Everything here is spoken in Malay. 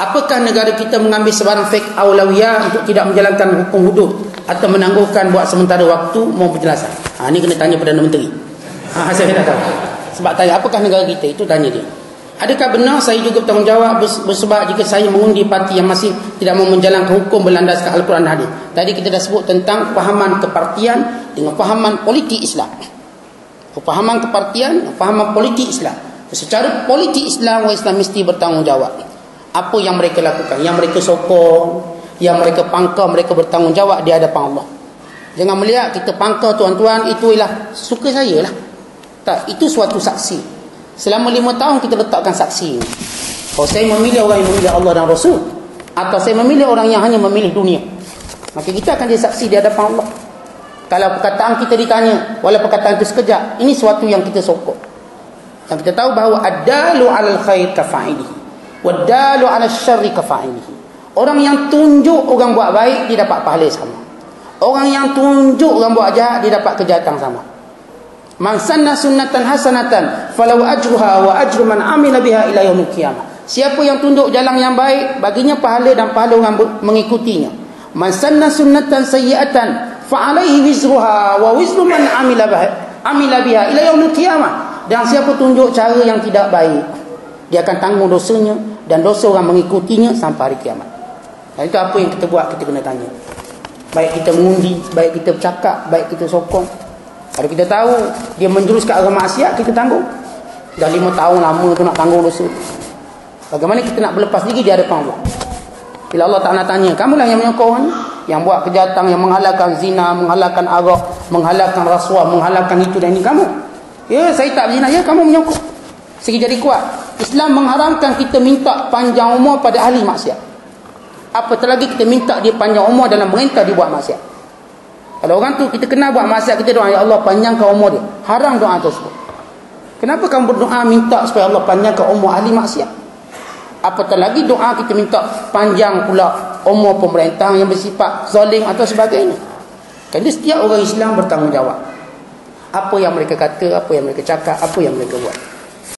Apakah negara kita mengambil sebarang fake awlawiyah untuk tidak menjalankan hukum hudud atau menangguhkan buat sementara waktu mau penjelasan? Ha, ini kena tanya Perdana Menteri. Ha, saya tak tahu. Sebab tanya, apakah negara kita? Itu tanya dia. Adakah benar saya juga bertanggungjawab bersebab jika saya mengundi parti yang masih tidak mau menjalankan hukum berlandaskan Al-Quran dan Hadis? Tadi kita dah sebut tentang pahaman kepartian dengan pahaman politik Islam. Pahaman kepartian, pahaman politik Islam. Secara politik Islam, Islam mesti bertanggungjawab apa yang mereka lakukan? Yang mereka sokong yang mereka pangkal mereka bertanggungjawab di hadapan Allah. Jangan melihat kita pangkal tuan-tuan itu ialah suka saya lah. Tak itu suatu saksi. Selama lima tahun kita letakkan saksi kalau saya memilih orang yang memilih Allah dan Rasul. Atau saya memilih orang yang hanya memilih dunia. Maka kita akan jadi saksi di hadapan Allah. Kalau perkataan kita ditanya walau perkataan itu sekejap ini suatu yang kita sokong. Yang kita tahu bahawa adalu alal khair kafa'ilihi wadalu ala syarri kafa'ilihi orang yang tunjuk orang buat baik dia dapat pahala sama. Orang yang tunjuk orang buat jahat dia dapat kejahatan sama. Man sanna sunnatan hasanatan falau ajruha wa ajru man amila biha ila yaumil qiyamah. Siapa yang tunjuk jalan yang baik baginya pahala dan pahala orang mengikutinya. Man sanna sunnatan sayyi'atan fa alaihi wizruha wa wizru man amila biha amila biha ila yaumil qiyamah. Dan siapa tunjuk cara yang tidak baik dia akan tanggung dosanya dan dosa orang mengikutinya sampai hari kiamat. Dan itu apa yang kita buat kita kena tanya. Baik kita mengundi, baik kita bercakap, baik kita sokong. Kalau kita tahu dia menjurus ke arah maksiat, kita tanggung. Dah lima tahun lama tu nak tanggung dosa. Bagaimana kita nak berlepas diri di hadapan Allah? Bila Allah Ta'ala tanya, kamulah yang menyokong yang buat kejahatan, yang menghalalkan zina, menghalalkan arak, menghalalkan rasuah, menghalalkan itu dan ini kamu. Ya, saya tak zina. Ya, kamu menyokong. Segi jadi kuat. Islam mengharamkan kita minta panjang umur pada ahli maksiat. Apatah lagi kita minta dia panjang umur dalam merintah dia buat maksiat. Kalau orang tu kita kenal buat maksiat kita doa ya Allah panjangkan umur dia. Haram doa tersebut. Kenapa kamu berdoa minta supaya Allah panjangkan umur ahli maksiat? Apatah lagi doa kita minta panjang pula umur pemerintah yang bersifat zalim atau sebagainya. Kerana setiap orang Islam bertanggungjawab. Apa yang mereka kata, apa yang mereka cakap, apa yang mereka buat.